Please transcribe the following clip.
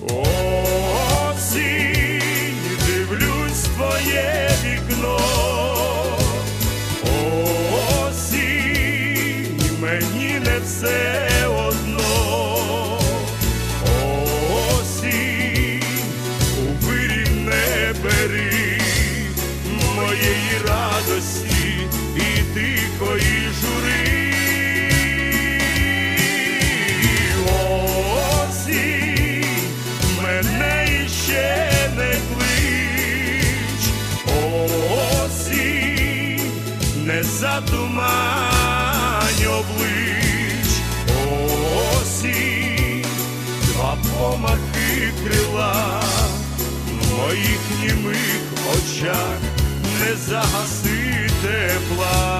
Осінь, дивлюсь твоє вікно. Осінь, мені не все одно. Осінь, у не бери моєї радості не облич, осінь, два помахи крила, в моїх німих очах не загаси тепла.